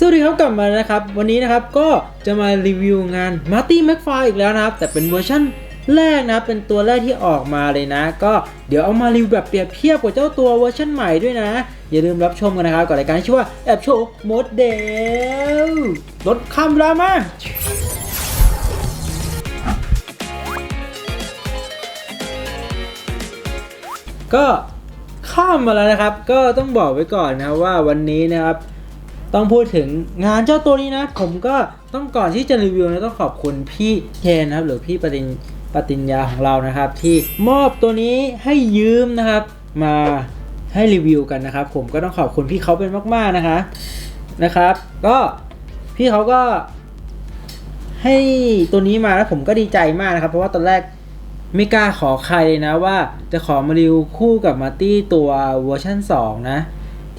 สวัสดีครับกลับมานะครับ วันนี้นะครับก็จะมารีวิวงาน Marty McFly อีกแล้วนะครับ แต่เป็นเวอร์ชั่นแรกนะเป็นตัวแรกที่ออกมาเลยนะ ก็เดี๋ยวเอามารีวิวแบบเปรียบเทียบกับเจ้าตัวเวอร์ชันใหม่ด้วยนะ อย่าลืมรับชมกันนะครับกับรายการที่ชื่อว่าแอบโชว์โมดเดลลดคำเวลามาก็ข้ามมาแล้วนะครับ ก็ต้องบอกไว้ก่อนนะว่าวันนี้นะครับ ต้องพูดถึงงานเจ้าตัวนี้นะ ผมก็ต้องก่อนที่จะรีวิวนะต้องขอบคุณพี่เคนนะครับ หรือพี่ปติญปติญญาของเรานะครับ ที่มอบตัวนี้ให้ยืมนะครับ มาให้รีวิวกันนะครับ ผมก็ต้องขอบคุณพี่เขาเป็นมากๆนะคะนะครับ ก็พี่เขาก็ให้ตัวนี้มาแล้วผมก็ดีใจมากนะครับ เพราะว่าตอนแรกไม่กล้าขอใครเลยนะว่าจะขอมารีวิวคู่กับมาตี้ตัวเวอร์ชัน2 นะ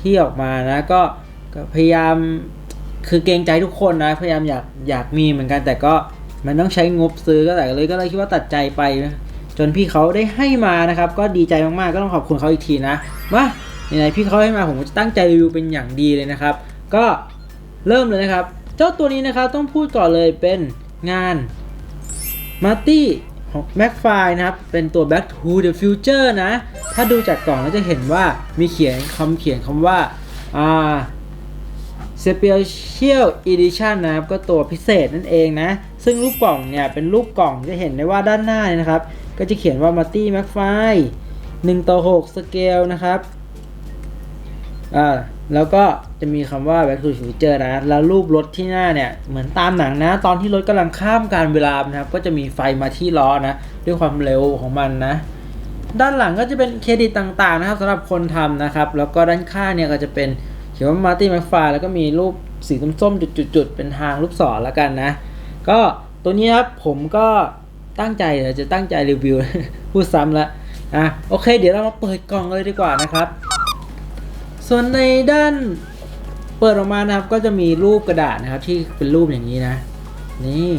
ที่ออกมานะก็ ก็พยายามคือเกรงใจทุกคนนะ พยายามอยากอยากมีเหมือนกันแต่ก็มันต้องใช้งบซื้อก็แต่เลยก็เลยคิดว่าตัดใจไปนะจนพี่เขาได้ให้มานะครับ ก็ดีใจมากๆก็ต้องขอบคุณเขาอีกทีนะมาไหนๆพี่เขาให้มาผมจะตั้งใจรีวิวเป็นอย่างดีเลยนะครับ ก็เริ่มเลยนะครับ เจ้าตัวนี้นะครับต้องพูดก่อนเลยเป็นงานมาร์ตี้ของ m a c f i นะครับ เป็นตัว Back to the Future นะ ถ้าดูจากกล่องก็จะเห็นว่ามีเขียนคำเขียนคำว่าอ่า Special Edition นะครับก็ตัวพิเศษนั่นเองนะ ซึ่งรูปกล่องเนี่ยเป็นรูปกล่องจะเห็นได้ว่าด้านหน้าเนี่ยนะครับ ก็จะเขียนว่า Marty McFly 1ต่อ6สเกลนะครับอ่าแล้วก็จะมีคำว่า Back to the Future นะ แล้วรูปรถที่หน้าเนี่ย เหมือนตามหนังนะ ตอนที่รถกำลังข้ามการเวลานะครับ ก็จะมีไฟมาที่ล้อนะ ด้วยความเร็วของมันนะ ด้านหลังก็จะเป็นเครดิตต่างๆนะครับสำหรับคนทำนะครับ แล้วก็ด้านข้างเนี่ยก็จะเป็น ขียนว่ามาร์ตี้แมคฟาแล้วก็มีรูปสีส้มๆจุดๆเป็นทางลูกศรแล้วกันนะ ก็ตัวนี้ครับผมก็ตั้งใจเดี๋ยวจะตั้งใจรีวิว พูดซ้ำละอะโอเค เดี๋ยวเรามาเปิดกล่องเลยดีกว่านะครับ ส่วนในด้านเปิดออกมานะครับก็จะมีรูปกระดาษนะครับที่เป็นรูปอย่างนี้นะ นี่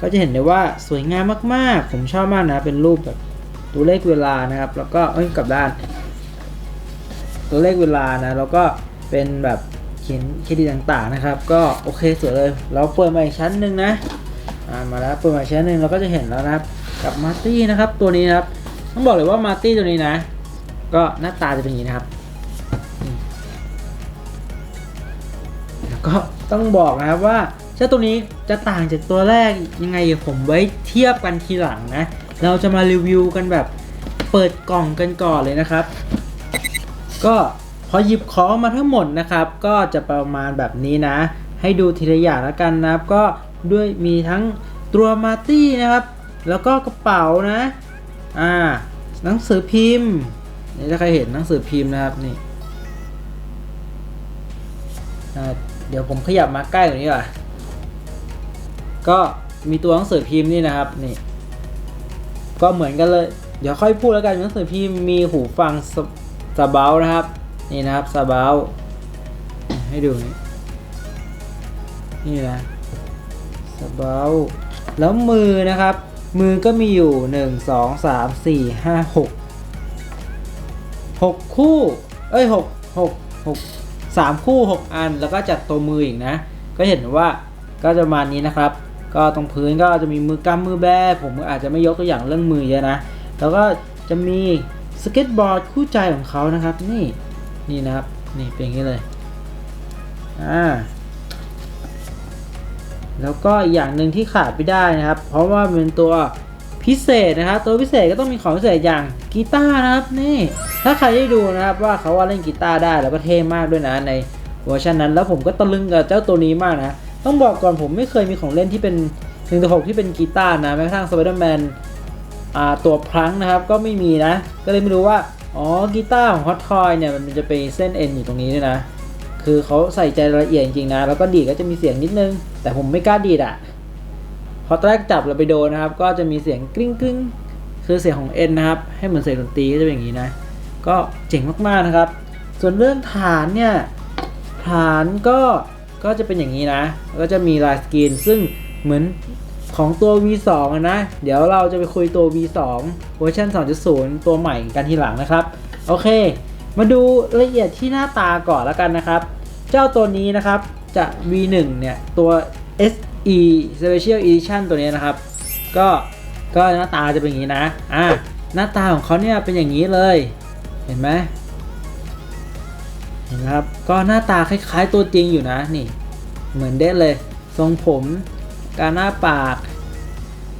ก็จะเห็นได้ว่าสวยงามมากๆ ผมชอบมากนะเป็นรูปแบบตัวเลขเวลานะครับ แล้วก็เอ้ยกลับด้าน ตัวเลขเวลานะแล้วก็ เป็นแบบเขียนเครดิตต่างๆนะครับ ก็โอเคสวยเลย เราเปิดมาอีกชั้นหนึ่งนะามาแล้วเปิดมาชั้นหนึ่งเราก็จะเห็นแล้วนะครับกับมาร์ตี้นะครับตัวนี้นะครับต้องบอกเลยว่ามาร์ตี้ตัวนี้นะ ก็หน้าตาจะเป็นอย่างนี้นะครับแล้วก็ต้องบอกนะครับว่าเจ้าตัวนี้จะต่างจากตัวแรกยังไงผมไว้เทียบกันทีหลังนะ เราจะมารีวิวกันแบบเปิดกล่องกันก่อนเลยนะครับ ก็ พอหยิบของมาทั้งหมดนะครับ ก็จะประมาณแบบนี้นะ ให้ดูทีละอย่างแล้วกันนะครับ ก็ด้วยมีทั้งตัวมาร์ตี้นะครับ แล้วก็กระเป๋านะ อ่า หนังสือพิมพ์นี่ถ้าใครเห็นหนังสือพิมพ์นะครับนี่เดี๋ยวผมขยับมาใกล้กว่านี้ก่อนก็มีตัวหนังสือพิมพ์นี่นะครับนี่ ก็เหมือนกันเลย เดี๋ยวค่อยพูดแล้วกันหนังสือพิมพ์มีหูฟังสสเบลนะครับ นี่นะครับสเบลให้ดูนี่นี่นะสเบลแล้วมือนะครับ มือก็มีอยู่ 1 2 3 4 5 6 6 คู่ เอ้ย 6 6 6 3 คู่ 6 อันแล้วก็จัดตัวมืออีกนะ ก็เห็นว่าก็จะประมาณนี้นะครับ ก็ตรงพื้นก็จะมีมือกำมือแบผมอาจจะไม่ยกตัวอย่างเรื่องมือเยอะนะ แล้วก็จะมีสเก็ตบอร์ดคู่ใจของเขานะครับนี่ นี่นะครับ นี่เป็นอย่างนี้เลย อ่า แล้วก็อีกอย่างหนึ่งที่ขาดไม่ได้นะครับ เพราะว่าเป็นตัวพิเศษนะครับ ตัวพิเศษก็ต้องมีของพิเศษอย่างกีตาร์นะครับ นี่ ถ้าใครได้ดูนะครับว่าเขาว่าเล่นกีตาร์ได้แล้วก็เท่มากด้วยนะในเวอร์ชันนั้น แล้วผมก็ตะลึงกับเจ้าตัวนี้มากนะ ต้องบอกก่อนผมไม่เคยมีของเล่นที่เป็น1นึ่งหกที่เป็นกีตาร์นะแม้กระทั่งสไปเดอร์แมนตัวพลังนะครับ ก็ไม่มีนะ ก็เลยไม่รู้ว่า อ๋อกีตาร์ของฮอตทอยเนี่ยมันจะไปเส้นเอ็นอยู่ตรงนี้ด้วยนะ คือเขาใส่ใจรายละเอียดจริงๆนะ แล้วก็ดีดก็จะมีเสียงนิดนึง แต่ผมไม่กล้าดีดอะ่ะ พอตอนแรกจับเราไปโดนนะครับ ก็จะมีเสียงกริ้งกริ้งคือเสียงของเอ็นนะครับ ให้เหมือนเสียงดนตรีก็จะเป็นอย่างนี้นะ ก็เจ๋งมากๆนะครับ ส่วนเรื่องฐานเนี่ยฐานก็ก็จะเป็นอย่างนี้นะ ก็จะมีลายสกรีนซึ่งเหมือน ของตัว V2 นะ เดี๋ยวเราจะไปคุยตัว V2 เวอร์ชัน2.0 ตัวใหม่กันทีหลังนะครับ โอเค มาดูละเอียดที่หน้าตาก่อนแล้วกันนะครับ เจ้าตัวนี้นะครับจะ V1 เนี่ย ตัว SE Special Edition ตัวนี้นะครับ ก็ก็หน้าตาจะเป็นอย่างนี้นะ อ่า หน้าตาของเขาเนี่ยเป็นอย่างนี้เลย เห็นไหมเห็นครับ ก็หน้าตาคล้ายๆตัวจริงอยู่นะ นี่ เหมือนเด้เลย ทรงผม การหน้าปาก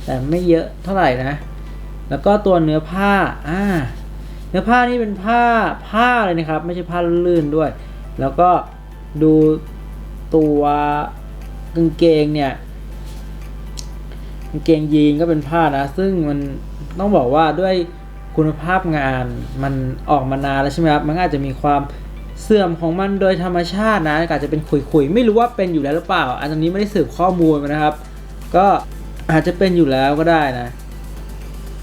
แต่ไม่เยอะเท่าไหร่นะ แล้วก็ตัวเนื้อผ้าอ่าเนื้อผ้านี่เป็นผ้าผ้าเลยนะครับ ไม่ใช่ผ้าลื่นด้วย แล้วก็ดูตัวกางเกงเนี่ยกางเกงยีนก็เป็นผ้านะ ซึ่งมันต้องบอกว่าด้วยคุณภาพงานมันออกมานานแล้วใช่ไหมครับ มันอาจจะมีความ สื่อมของมันโดยธรรมชาตินะอาจจะเป็นขุยๆ ไม่รู้ว่าเป็นอยู่แล้วหรือเปล่า อันนี้ไม่ได้สืบข้อมูลมานะครับ ก็อาจจะเป็นอยู่แล้วก็ได้นะ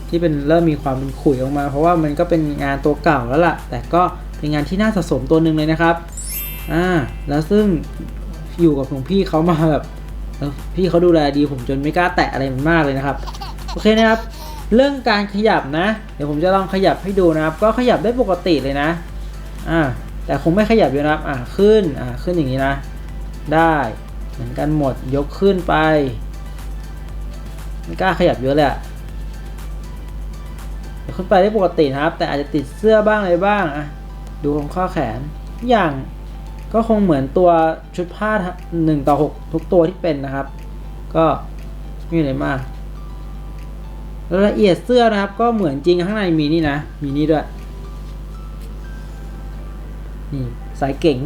ที่เป็นเริ่มมีความเป็นขุยออกมา เพราะว่ามันก็เป็นงานตัวเก่าแล้วล่ะ แต่ก็เป็นงานที่น่าสะสมตัวหนึ่งเลยนะครับอ่าแล้วซึ่งอยู่กับหลวงพี่เขามาแบบพี่เขาดูแลดีผมจนไม่กล้าแตะอะไรมันมากเลยนะครับโอเคนะครับ เรื่องการขยับนะ เดี๋ยวผมจะลองขยับให้ดูนะครับ ก็ขยับได้ปกติเลยนะ อ่า แต่คงไม่ขยับเยอะนะครับอ่าขึ้นอ่าขึ้นอย่างนี้นะ ได้เหมือนกันหมดยกขึ้นไปไม่กล้าขยับเยอะเลยอะขึ้นไปได้ปกตินะครับ แต่อาจจะติดเสื้อบ้างอะไรบ้างอะดูตรงข้อแขนอย่างก็คงเหมือนตัวชุดผ้าหนึ่งต่อหกทุกตัวที่เป็นนะครับ ก็ไม่มีอะไรมากรายละเอียดเสื้อนะครับ ก็เหมือนจริงข้างในมีนี่นะ มีนี่ด้วย นี่สายเก๋ง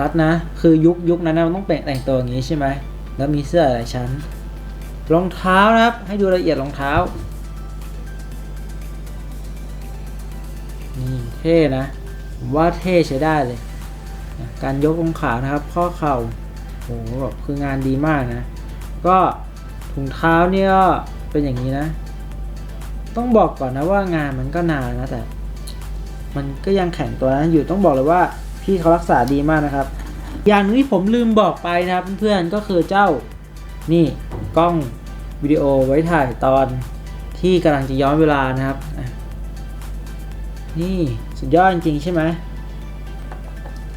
รัดนะ คือยุคยุคนั้นนะมันต้องแต่งตัวอย่างนี้ใช่ไหมแล้วมีเสื้อหลายชั้น รองเท้านะครับ ให้ดูละเอียดรองเท้า นี่เท่นะผมว่าเท่ใช้ได้เลย การยกองขานะครับ ข้อเข่าโหแบบคืองานดีมากนะ ก็ถุงเท้าเนี่ยเป็นอย่างนี้นะ ต้องบอกก่อนนะว่างานมันก็นานนะแต่ มันก็ยังแข็งตัวนั้นอยู่ต้องบอกเลยว่าพี่เขารักษาดีมากนะครับ อย่างนึงที่ผมลืมบอกไปนะครับเพื่อนๆก็คือเจ้านี่กล้องวิดีโอไว้ถ่ายตอนที่กำลังจะย้อนเวลานะครับ นี่สุดยอดจริงๆใช่ไหม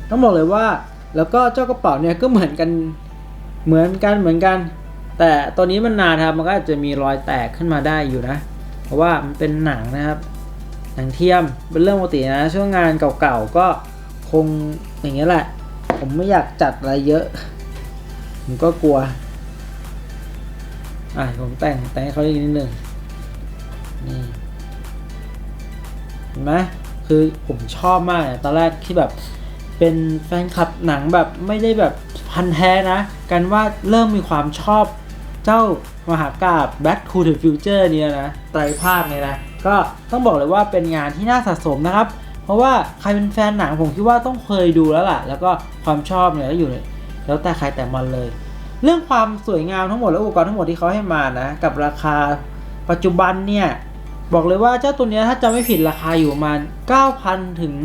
ต้องบอกเลยว่าแล้วก็เจ้ากระเป๋าเนี่ยก็เหมือนกันเหมือนกันเหมือนกัน แต่ตัวนี้มันนานครับมันก็อาจจะมีรอยแตกขึ้นมาได้อยู่นะ เพราะว่ามันเป็นหนังนะครับ หนังเทียมเป็นเรื่องปกตินะ ช่วงงานเก่าๆก็คงอย่างเงี้ยแหละ ผมไม่อยากจัดอะไรเยอะ ผมก็กลัว อะผมแต่งแต่งให้เขาอีกนิดหนึ่งนี่เห็นไหมคือผมชอบมากตอนแรกที่แบบเป็นแฟนคลับหนังแบบไม่ได้แบบพันแท้นะ กันว่าเริ่มมีความชอบ เจ้ามหากาบ Back to the Future เนี่ยนะไตรภาคเนี่ยนะก็ต้องบอกเลยว่าเป็นงานที่น่าสะสมนะครับ เพราะว่าใครเป็นแฟนหนังผมคิดว่าต้องเคยดูแล้วล่ะ แล้วก็ความชอบเนี่ยก็อยู่ในแล้วแต่ใครแต่มันเลย เรื่องความสวยงามทั้งหมดและอุปกรณ์ทั้งหมดที่เขาให้มานะ กับราคาปัจจุบันเนี่ยบอกเลยว่าเจ้าตัวนี้ถ้าจำไม่ผิดราคาอยู่ประมาณ 9,000 ถึง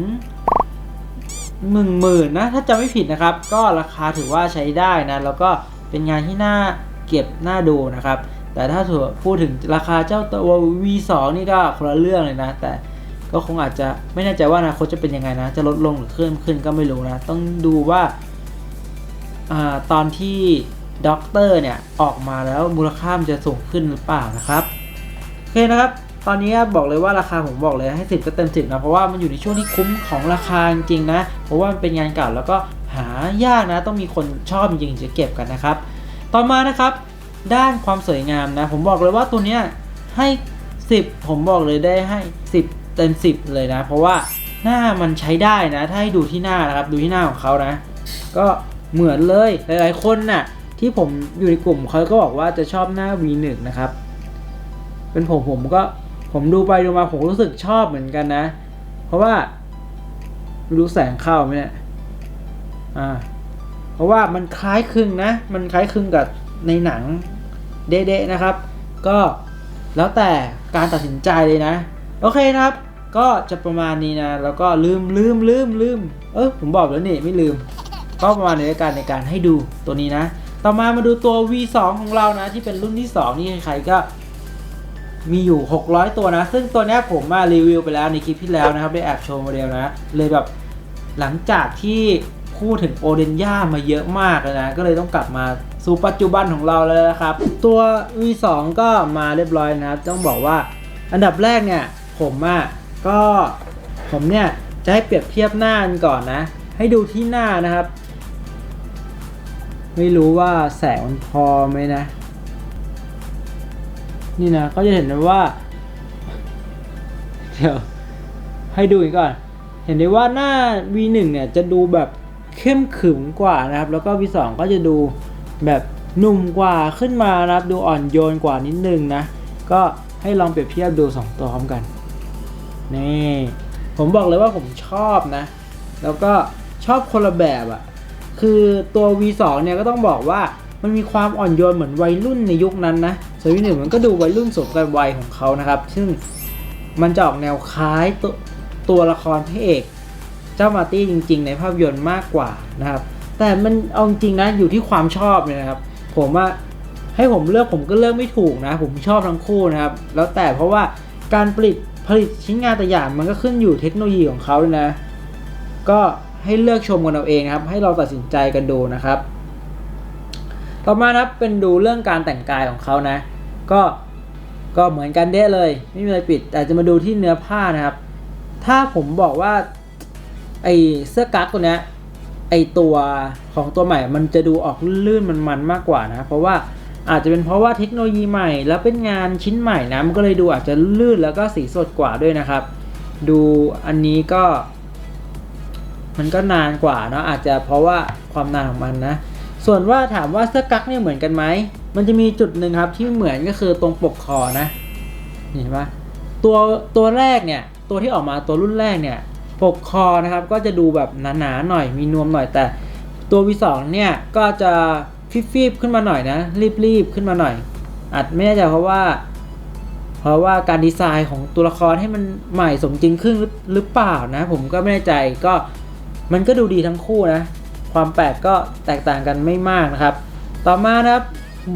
หนึ่งหมื่นนะถ้าจำไม่ผิดนะครับ ก็ราคาถือว่าใช้ได้นะ แล้วก็เป็นงานที่น่า เก็บน่าดูนะครับ แต่ถ้าถือพูดถึงราคาเจ้าตัว V2 นี่ก็คนละเรื่องเลยนะ แต่ก็คงอาจจะไม่แน่ใจว่าอนาคตจะเป็นยังไงนะ จะลดลงหรือเพิ่มขึ้นก็ไม่รู้นะ ต้องดูว่าอตอนที่ด็อกเตอร์เนี่ย ออกมาแล้วมูลค่ามันจะสูงขึ้นหรือเปล่านะครับ โอเคนะครับ ตอนนี้บอกเลยว่าราคาผมบอกเลยให้สิบก็เต็มสิบนะ เพราะว่ามันอยู่ในช่วงที่คุ้มของราคาจริงๆนะ เพราะว่ามันเป็นงานเก่าแล้วก็หายากนะ ต้องมีคนชอบจริงจะเก็บกันนะครับ ต่อมานะครับด้านความสวยงามนะ ผมบอกเลยว่าตัวเนี้ยให้ 10 ผมบอกเลยได้ให้ 10 เต็ม 10 เลยนะ เพราะว่าหน้ามันใช้ได้นะ ถ้าให้ดูที่หน้านะครับ ดูที่หน้าของเขานะ ก็เหมือนเลยหลายๆคนน่ะที่ผมอยู่ในกลุ่มเขาก็บอกว่าจะชอบหน้า V1 นะครับ เป็นผมผมก็ผมดูไปดูมาผมรู้สึกชอบเหมือนกันนะ เพราะว่าไม่รู้แสงเข้าไหมเนี่ยอ่า ราะว่ามันคล้ายคลึงนะ มันคล้ายคลึงกับในหนังเด๊ะๆนะครับ ก็แล้วแต่การตัดสินใจเลยนะ โอเคนะครับ ก็จะประมาณนี้นะ แล้วก็ลืมลืมลืมลืม เออผมบอกแล้วนี่ไม่ลืม ก็ประมาณในการในการให้ดูตัวนี้นะ ต่อมามาดูตัว V2 ของเรานะ ที่เป็นรุ่นที่ 2 นี่ใครๆก็มีอยู่ 600 ตัวนะ ซึ่งตัวนี้ผมมารีวิวไปแล้วในคลิปที่แล้วนะครับ ได้แอบโชว์โมเดลนะ เลยแบบหลังจากที่ พูดถึงโอเดนย่ามาเยอะมากเลยนะ ก็เลยต้องกลับมาสู่ปัจจุบันของเราเลยนะครับ ตัว V2 ก็มาเรียบร้อยนะครับ ต้องบอกว่าอันดับแรกเนี่ยผมอะ่ะก็ผมเนี่ยจะให้เปรียบเทียบหน้ากันก่อนนะ ให้ดูที่หน้านะครับ ไม่รู้ว่าแสงมันพอไหมนะ นี่นะก็จะเห็นได้ว่าเดี๋ยวให้ดูอีกก่อน เห็นได้ว่าหน้า V1 เนี่ยจะดูแบบ เข้มขึมกว่านะครับ แล้วก็ V2 ก็จะดูแบบหนุ่มกว่าขึ้นมานะครับ ดูอ่อนโยนกว่านิดนึงนะ ก็ให้ลองเปรียบเทียบดู 2 ตัวพร้อมกัน นี่ ผมบอกเลยว่าผมชอบนะ แล้วก็ชอบคนละแบบอะ่ะ คือตัว V2 เนี่ยก็ต้องบอกว่ามันมีความอ่อนโยนเหมือนวัยรุ่นในยุคนั้นนะ ส่วน V1 มันก็ดูวัยรุ่นสมกับวัยของเขานะครับ ซึ่งมันจะออกแนวคล้ายตัวตัวละครพระเอก เจ้ามาตี้จริง ๆ ในภาพยนตร์มากกว่านะครับแต่มันเอาจริงนะอยู่ที่ความชอบเลยนะครับ ผมว่าให้ผมเลือกผมก็เลือกไม่ถูกนะ ผมชอบทั้งคู่นะครับ แล้วแต่เพราะว่าการผลิตผลิตชิ้นงานแต่อย่างมันก็ขึ้นอยู่เทคโนโลยีของเขาเลยนะ ก็ให้เลือกชมกันเอาเองนะครับ ให้เราตัดสินใจกันดูนะครับ ต่อมานะครับเป็นดูเรื่องการแต่งกายของเขานะ ก็ก็เหมือนกันเด้เลย ไม่มีอะไรปิด แต่จะมาดูที่เนื้อผ้านะครับ ถ้าผมบอกว่า ไอเสื้อกั๊กตัวเนี้ยไอตัวของตัวใหม่มันจะดูออกลื่นๆมันมากกว่านะ เพราะว่าอาจจะเป็นเพราะว่าเทคโนโลยีใหม่ แล้วเป็นงานชิ้นใหม่นะมันก็เลยดูอาจจะลื่นแล้วก็สีสดกว่าด้วยนะครับ ดูอันนี้ก็ มันก็นานกว่าเนาะอาจจะเพราะว่าความนานของมันนะ ส่วนว่าถามว่าเสื้อกั๊กเนี่ยเหมือนกันไหมมันจะมีจุดหนึ่งครับที่เหมือนก็คือตรงปกคอนะเห็นปะตัวตัวแรกเนี่ยตัวที่ออกมาตัวรุ่นแรกเนี่ย ปกคอนะครับก็จะดูแบบหนาๆหน่อยมีนวมหน่อยแต่ตัว V2 เนี่ยก็จะฟิบๆขึ้นมาหน่อยนะ รีบๆขึ้นมาหน่อยอาจไม่แน่ใจเพราะว่า เพราะว่าการดีไซน์ของตัวละครให้มันใหม่สมจริงขึ้นหรือหรือเปล่านะ ผมก็ไม่แน่ใจก็มันก็ดูดีทั้งคู่นะ ความแปลกก็แตกต่างกันไม่มากนะครับ ต่อมานะครับ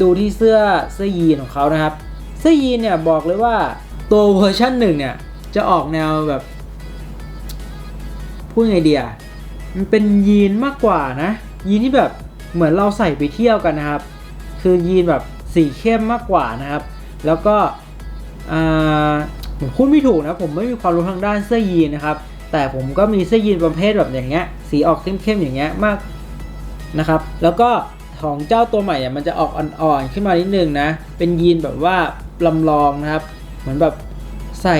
ดูที่เสื้อเสื้อยีนของเขานะครับ เสื้อยีนเนี่ยบอกเลยว่าตัวเวอร์ชันหนึ่งเนี่ยจะออกแนวแบบ พูดไงเดียมันเป็นยีนมากกว่านะ ยีนที่แบบเหมือนเราใส่ไปเที่ยวกันนะครับ คือยีนแบบสีเข้มมากกว่านะครับ แล้วก็ผมพูดไม่ถูกนะ ผมไม่มีความรู้ทางด้านเสื้อยีนนะครับ แต่ผมก็มีเสื้อยีนประเภทแบบอย่างเงี้ย สีออกเข้มๆอย่างเงี้ยมากนะครับ แล้วก็ของเจ้าตัวใหม่เนี่ยมันจะออกอ่อนๆขึ้นมานิดนึงนะ เป็นยีนแบบว่าลำลองนะครับ เหมือนแบบใส่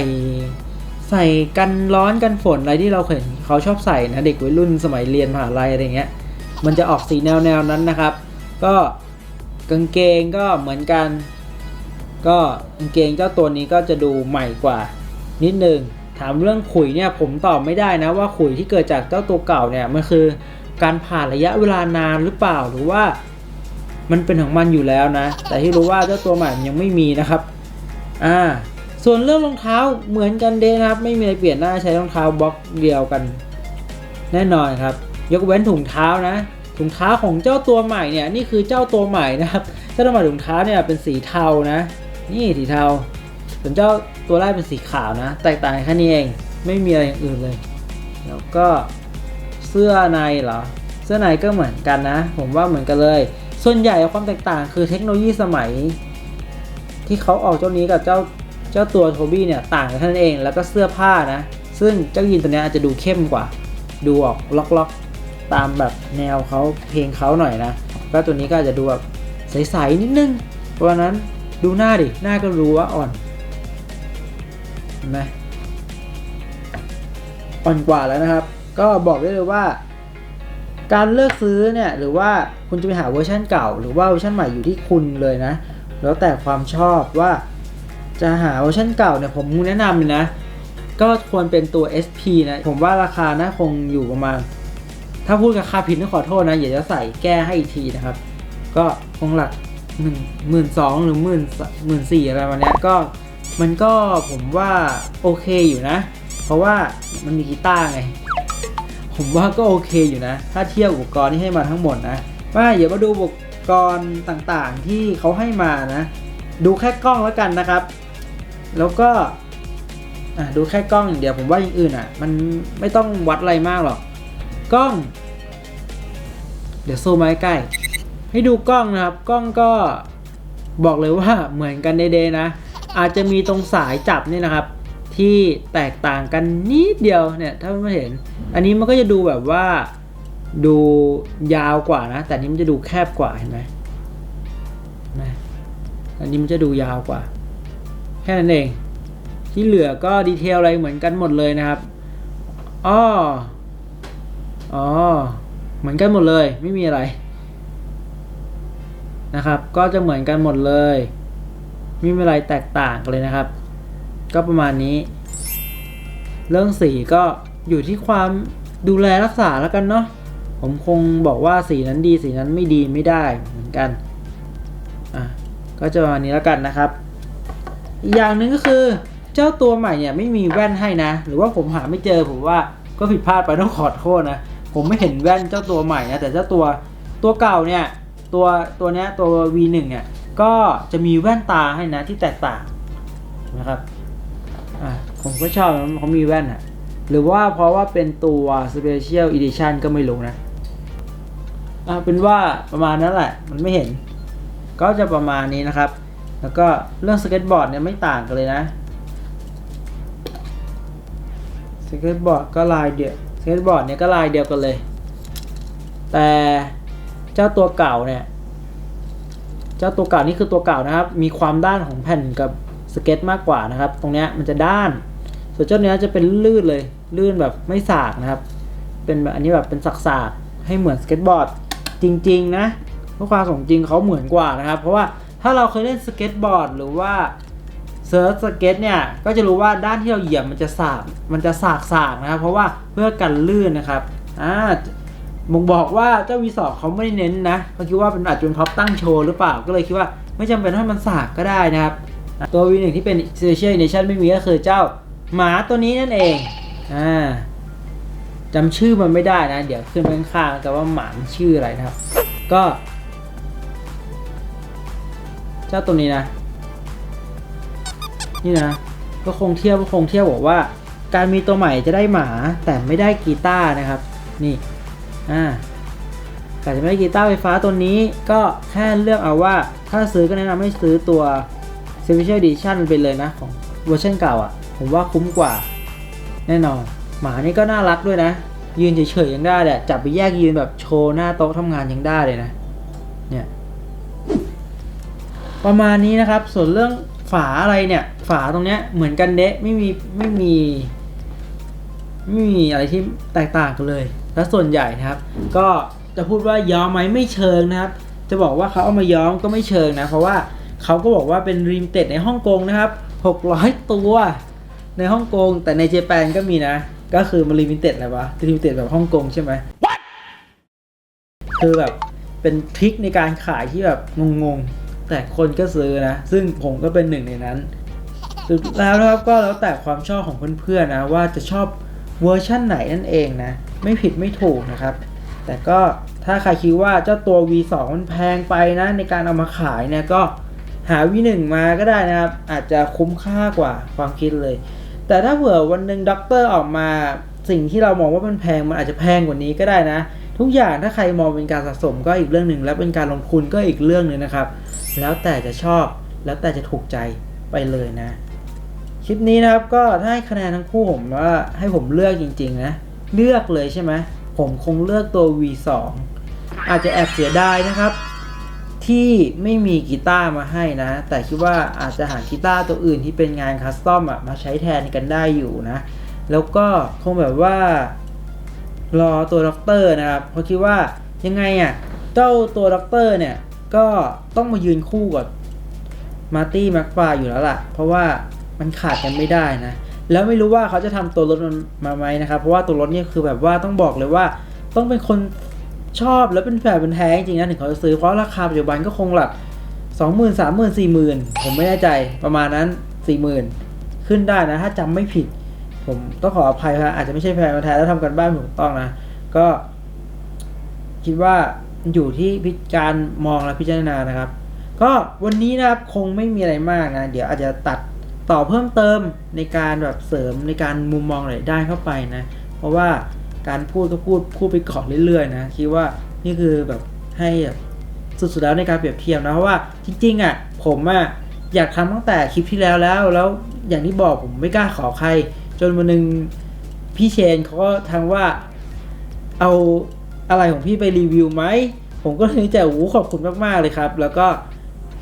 ใส่กันร้อนกันฝนอะไรที่เราเห็นเขาชอบใส่นะเด็กวัยรุ่นสมัยเรียนมหาลัยอะไรเงี้ย มันจะออกสีแนวแนวๆนั้นนะครับ ก็กางเกงก็เหมือนกัน ก็กางเกงเจ้าตัวนี้ก็จะดูใหม่กว่า นิดนึงถามเรื่องขุยเนี่ยผมตอบไม่ได้นะว่าขุยที่เกิดจากเจ้าตัวเก่าเนี่ยมันคือการผ่านระยะเวลานานหรือเปล่าหรือว่ามันเป็นของมันอยู่แล้วนะ แต่ที่รู้ว่าเจ้าตัวใหม่มันยังไม่มีนะครับ อ่า ส่วนเรื่องรองเท้าเหมือนกันเดนะครับ ไม่มีอะไรเปลี่ยนหน้าใช้รองเท้าบล็อกเดียวกัน แน่นอนครับ ยกเว้นถุงเท้านะ ถุงเท้าของเจ้าตัวใหม่เนี่ยนี่คือเจ้าตัวใหม่นะครับเจ้าตัวใหม่ถุงเท้าเนี่ยเป็นสีเทานะ นี่สีเทาส่วนเจ้าตัวแรกเป็นสีขาวนะ แตกต่างแค่นี้เองไม่มีอะไรอย่างอื่นเลย แล้วก็เสื้อในเหรอเสื้อในก็เหมือนกันนะ ผมว่าเหมือนกันเลย ส่วนใหญ่ความแตกต่างคือเทคโนโลยีสมัย ที่เขาออกเจ้านี้กับเจ้า เจ้าตัวโทบี้เนี่ยต่างกันแค่นั้นเอง แล้วก็เสื้อผ้านะ ซึ่งเจ้ายีนตัวเนี้ยอาจจะดูเข้มกว่า ดูออกล็อกๆ ตามแบบแนวเขาเพลงเขาหน่อยนะก็ตัวนี้ก็อาจจะดูแบบใสๆนิดนึง เพราะฉะนั้นดูหน้าดิ หน้าก็รู้ว่าอ่อนเห็นไหมอ่อนกว่าแล้วนะครับ ก็บอกได้เลยว่า การเลือกซื้อเนี่ยหรือว่าคุณจะไปหาเวอร์ชันเก่า หรือว่าเวอร์ชันใหม่อยู่ที่คุณเลยนะ แล้วแต่ความชอบว่า จะหาเวอร์ชันเก่าเนี่ยผมแนะนำเลยนะ ก็ควรเป็นตัว SP นะ ผมว่าราคาน่าคงอยู่ประมาณ ถ้าพูดกับค่าผิดต้องขอโทษนะอย่าจะใส่แก้ให้อีกทีนะครับ ก็คงหลักหนึ่งหมื่นสองหรือหมื่นหมื่นสี่อะไรประมาณนี้ก็มันก็ผมว่าโอเคอยู่นะ เพราะว่ามันมีกีตาร์ไง ผมว่าก็โอเคอยู่นะ ถ้าเทียบอุปกรณ์ที่ให้มาทั้งหมดนะว่าอย่ามาดูอุปกรณ์ต่างๆที่เขาให้มานะ ดูแค่กล้องแล้วกันนะครับ แล้วก็ดูแค่กล้องอย่างเดียวผมว่าอย่างอื่นอะ มันไม่ต้องวัดอะไรมากหรอก กล้อง เดี๋ยวซูมมาใกล้ให้ดูกล้องนะครับ กล้องก็บอกเลยว่าเหมือนกันเดๆนะ อาจจะมีตรงสายจับนี่นะครับ ที่แตกต่างกันนิดเดียวเนี่ย ถ้าไม่เห็น อันนี้มันก็จะดูแบบว่าดูยาวกว่านะ แต่นนี้มันจะดูแคบกว่าเห็นไหมนะอันนี้มันจะดูยาวกว่า แค่นั้นเอง ที่เหลือก็ดีเทลอะไรเหมือนกันหมดเลยนะครับอ้ออ๋อเหมือนกันหมดเลย ไม่มีอะไร นะครับ ก็จะเหมือนกันหมดเลย ไม่มีอะไรแตกต่างกันเลยนะครับ ก็ประมาณนี้ เรื่องสีก็อยู่ที่ความดูแลรักษาแล้วกันเนาะผมคงบอกว่าสีนั้นดีสีนั้นไม่ดีไม่ได้เหมือนกัน อะ ก็จะประมาณนี้แล้วกันนะครับ อีกอย่างหนึ่งก็คือ เจ้าตัวใหม่เนี่ยไม่มีแว่นให้นะ หรือว่าผมหาไม่เจอผมว่าก็ผิดพลาดไปต้องขอโทษนะ ผมไม่เห็นแว่นเจ้าตัวใหม่นะแต่เจ้าตัวตัวเก่าเนี่ยตัวตัวเนี้ยตัว V1 เนี่ยก็จะมีแว่นตาให้นะที่แตกต่างนะครับอะผมก็ชอบนเขามีแว่นอะหรือว่าเพราะว่าเป็นตัว Special Edition ก็ไม่รู้นะอะเป็นว่าประมาณนั้นแหละ มันไม่เห็น ก็จะประมาณนี้นะครับ แล้วก็เรื่องสเก็ตบอร์ดเนี่ยไม่ต่างกันเลยนะสเก็ตบอร์ดก็ลายเดียวสเก็ตบอร์ดเนี่ยก็ลายเดียวกันเลย แต่เจ้าตัวเก่าเนี่ย เจ้าตัวเก่านี่คือตัวเก่านะครับ มีความด้านของแผ่นกับสเก็ตมากกว่านะครับ ตรงเนี้ยมันจะด้าน ส่วนเจ้าเนี้ยจะเป็นลื่นเลย ลื่นแบบไม่สากนะครับ เป็นแบบอันนี้แบบเป็นสักๆให้เหมือนสเก็ตบอร์ดจริง ๆ นะเพราะความสมจริงเขาเหมือนกว่านะครับ เพราะว่า ถ้าเราเคยเล่นสเก็ตบอร์ดหรือว่าเซิร์ฟสเก็ตเนี่ยก็จะรู้ว่าด้านที่เราเหยียบมันจะสากมันจะสากสากๆนะครับ เพราะว่าเพื่อกันลื่นนะครับอ่าบ่งบอกว่าเจ้าวีสอเขาไม่ได้เน้นนะเขาคิดว่าเป็นอาจจะเป็นพ็อปตั้งโชว์หรือเปล่าก็เลยคิดว่าไม่จำเป็นให้มันสากก็ได้นะครับ ตัว V1 ที่เป็น Special Edition ไม่มีก็คือเจ้าหมาตัวนี้นั่นเองอ่าจำชื่อมันไม่ได้นะ เดี๋ยวขึ้นไปข้างๆแต่ว่าหมาชื่ออะไรนะครับ ก็ เจ้าตัวนี้นะ นี่นะ ก็คงเทียบก็คงเทียบบอกว่า การมีตัวใหม่จะได้หมาแต่ไม่ได้กีตาร์นะครับ นี่อ่าแต่จะไม่ได้กีตาร์ไฟฟ้าตัวนี้ก็แค่เลือกเอาว่าถ้าซื้อก็แนะนำให้ซื้อตัว Special Edition ไปเลยนะ ของเวอร์ชันเก่าอะ ผมว่าคุ้มกว่า แน่นอน หมานี่ก็น่ารักด้วยนะ ยืนเฉยๆยังได้เลยจับไปแยกยืนแบบโชว์หน้าโต๊ะทำงานยังได้เลยนะ เนี่ย ประมาณนี้นะครับ ส่วนเรื่องฝาอะไรเนี่ย ฝาตรงเนี้ยเหมือนกันเดะไม่มีไม่มี ไม่มีอะไรที่แตกต่างกันเลย และส่วนใหญ่นะครับ ก็จะพูดว่าย้อมไหมไม่เชิงนะครับ จะบอกว่าเขาเอามาย้อมก็ไม่เชิงนะ เพราะว่าเขาก็บอกว่าเป็นรีมเต็ดในฮ่องกงนะครับ 600 ตัวในฮ่องกง แต่ในเจแปนก็มีนะ ก็คือมันรีมิเต็ดอะไรวะรีมิเต็ดแบบฮ่องกงใช่ไหมคือแบบเป็นทริคในการขายที่แบบงงๆ แต่คนก็ซื้อนะ ซึ่งผมก็เป็นหนึ่งในนั้นสุดแล้วนะครับก็แล้วแต่ความชอบของเพื่อนๆนะว่าจะชอบเวอร์ชั่นไหนนั่นเองนะ ไม่ผิดไม่ถูกนะครับ แต่ก็ถ้าใครคิดว่าเจ้าตัว V2 มันแพงไปนะในการเอามาขายเนี่ยก็หา V1 มาก็ได้นะครับ อาจจะคุ้มค่ากว่าความคิดเลย แต่ถ้าเผื่อวันหนึ่งด็อกเตอร์ออกมาสิ่งที่เรามองว่ามันแพงมันอาจจะแพงกว่านี้ก็ได้นะ ทุกอย่างถ้าใครมองเป็นการสะสมก็อีกเรื่องหนึ่งแล้วเป็นการลงทุนก็อีกเรื่องหนึ่งนะครับ แล้วแต่จะชอบ แล้วแต่จะถูกใจไปเลยนะ คลิปนี้นะครับก็ถ้าให้คะแนนทั้งคู่ผมว่าให้ผมเลือกจริงๆนะ เลือกเลยใช่ไหมผมคงเลือกตัว V2 อาจจะแอบเสียดายนะครับ ที่ไม่มีกีตาร์มาให้นะ แต่คิดว่าอาจจะหากีตาร์ตัวอื่นที่เป็นงานคัสตอมอะมาใช้แทนกันได้อยู่นะ แล้วก็คงแบบว่ารอตัวด็อกเตอร์นะครับ เพราะคิดว่ายังไงอะ เจ้าตัวด็อกเตอร์เนี่ย ก็ต้องมายืนคู่กับมาร์ตี้แม็กฟาอยู่แล้วล่ะ เพราะว่ามันขาดกันไม่ได้นะ แล้วไม่รู้ว่าเขาจะทำตัวรถมันมาไหมนะครับ เพราะว่าตัวรถเนี่ยคือแบบว่าต้องบอกเลยว่า ต้องเป็นคนชอบแล้วเป็นแฝดเป็นแท้จริงนะถึงเขาจะซื้อเพราะราคาปัจจุบันก็คงหลักสองหมื่นสามหมื่นสี่หมื่นผมไม่แน่ใจประมาณนั้นสี่หมื่นขึ้นได้นะ ถ้าจำไม่ผิด ผมต้องขออภัยครับอาจจะไม่ใช่แฟนมาแท้แล้วทำกันบ้านถูกต้องนะ ก็ คิดว่า อยู่ที่พิการมองและพิจารณานะครับ ก็วันนี้นะครับคงไม่มีอะไรมากนะ เดี๋ยวอาจจะตัดต่อเพิ่มเติมในการแบบเสริมในการมุมมองหลายด้เข้าไปนะ เพราะว่าการพูดก็พูดพูดไปก่อนเรื่อยๆนะคิดว่านี่คือแบบให้แบบสุดๆแล้วในการเปรียบเทียบนะเพราะว่าจริงๆอะผมอะอยากทำตั้งแต่คลิปที่แล้วแล้ว แล้วอย่างที่บอกผมไม่กล้าขอใคร จนวันหนึ่งพี่เชนเขาก็ทางว่าเอา อะไรของพี่ไปรีวิวไหม ผมก็เลยจโอ้ขอบคุณมากๆเลยครับ แล้วก็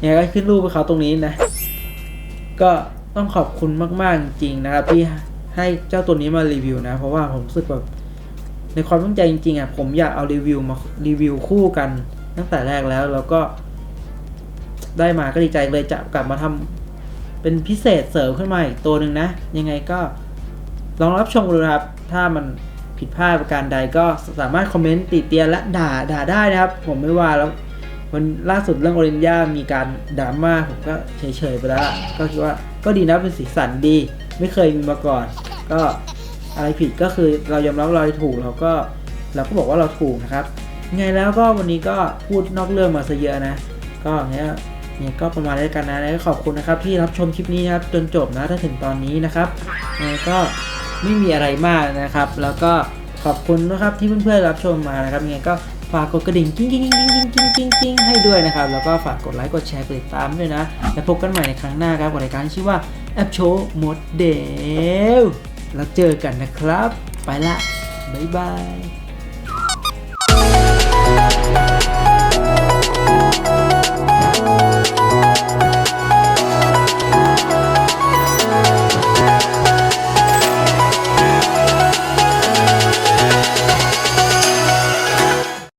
ยังไงก็ขึ้นรูปให้เขาตรงนี้นะ ก็ต้องขอบคุณมากๆจริงๆนะครับที่ให้เจ้าตัวนี้มารีวิวนะ เพราะว่าผมรู้สึกแบบในความตั้งใจจริงๆอะผมอยากเอารีวิวมารีวิวคู่กันตั้งแต่แรกแล้วแล้วก็ ได้มาก็ดีใจเลยจะกลับมาทำเป็นพิเศษเสริมขึ้นมาอีกตัวหนึ่งนะ ยังไงก็ลองรับชมดูนะครับ ถ้ามัน ผิดพลาดประการใดก็สามารถคอมเมนต์ติเตียนและด่าด่าได้นะครับ ผมไม่ว่าแล้ววันล่าสุดเรื่องโอเรนยามีการดราม่าผมก็เฉยๆไปแล้วอะก็คิดว่าก็ดีนะเป็นสีสันดี ไม่เคยมีมาก่อน ก็อะไรผิดก็คือเรายอมรับเราถูกเราก็เราก็บอกว่าเราถูกนะครับไงแล้วก็วันนี้ก็พูดนอกเรื่องมาซะเยอะนะ ก็เงี้ยเนี่ยก็ประมาณนี้กันนะแล้วก็ขอบคุณนะครับที่รับชมคลิปนี้นะครับจนจบนะถ้าถึงตอนนี้นะครับก็ ไม่มีอะไรมากนะครับ แล้วก็ขอบคุณนะครับที่เพื่อนๆรับชมมานะครับยังไงก็ฝากกดกระดิ่งกิ้งกิ้งกิ้งกิ้งกิ้งกิ้งกิ้งให้ด้วยนะครับ แล้วก็ฝากกดไลค์กดแชร์กดติดตามด้วยนะ แล้วพบกันใหม่ในครั้งหน้าครับกับรายการชื่อว่าแอปโชว์หมดเดวแล้วเจอกันนะครับ ไปละ บ๊ายบาย